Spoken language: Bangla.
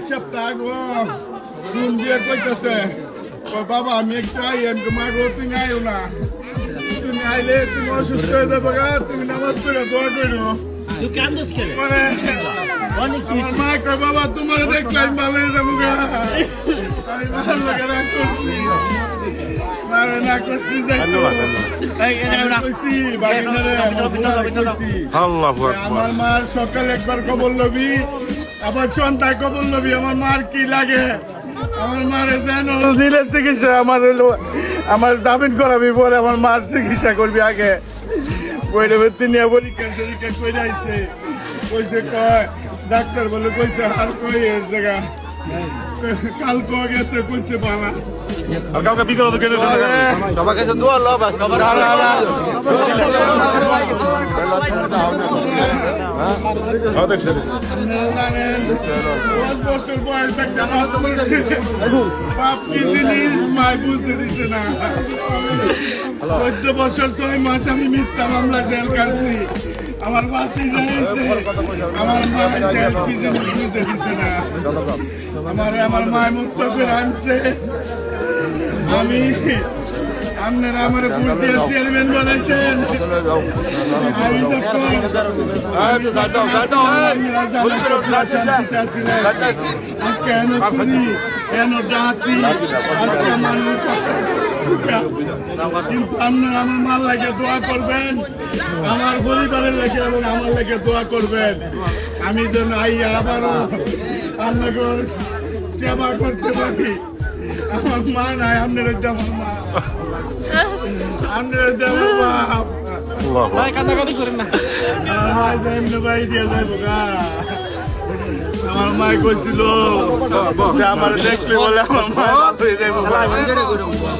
এক সপ্তাহ আগে ফোন দিয়ে কইতেছে বাবা আমি একটু তোমার তুমি আইও না তুমি আইলে তুমি অসুস্থ হয়ে যাবে গা, তুমি নামাজ পড়ে দোয়া করো আমার মা কয় বাবা তোমার ভালো হয়ে যাব গা আমি ভালো লাগে করছি আমার মার সকালে একবার কবর লবি আবার সন্ধ্যায় কবর লবি আমার মার কি লাগে আমার মারে যেন দিলে চিকিৎসা আমার হলো আমার জামিন করাবি পরে আমার মার চিকিৎসা করবি আগে কইরে নিয়ে পরীক্ষা টরীক্ষা কইরে আইছে কইছে কয় ডাক্তার বলে কইছে আর কই এই জায়গা কাল কো গেছে কইছে বাবা আর কালকে বিকেলে তো কেটে সবার কাছে দোয়া লো বাস হ্যাঁ দেখছে দেখছে বছর মায় বুঝতে দিছে না বছর আমি জেল কাটছি আমার বাসি আমার বুঝতে না আমার মায় মুক্ত করে আনছে আমি আপনারা আমার ভোট চেয়ারম্যান বানাইছেন। কিন্তু আমার মাল লাগে দোয়া করবেন আমার পরিবারের লাগে এবং আমার লাগে দোয়া করবেন আমি যেন আইয়া আবারও আল্লাহর সেবা করতে পারি আমার মা নাই আপনারা মা বাপ আল্লাহ আমার মা যেমন ভাই দিয়া যাইব গা আমার মা কইছিল যে আমার দেখলে বলে আমার মা ভালো হয়ে যাইব গা।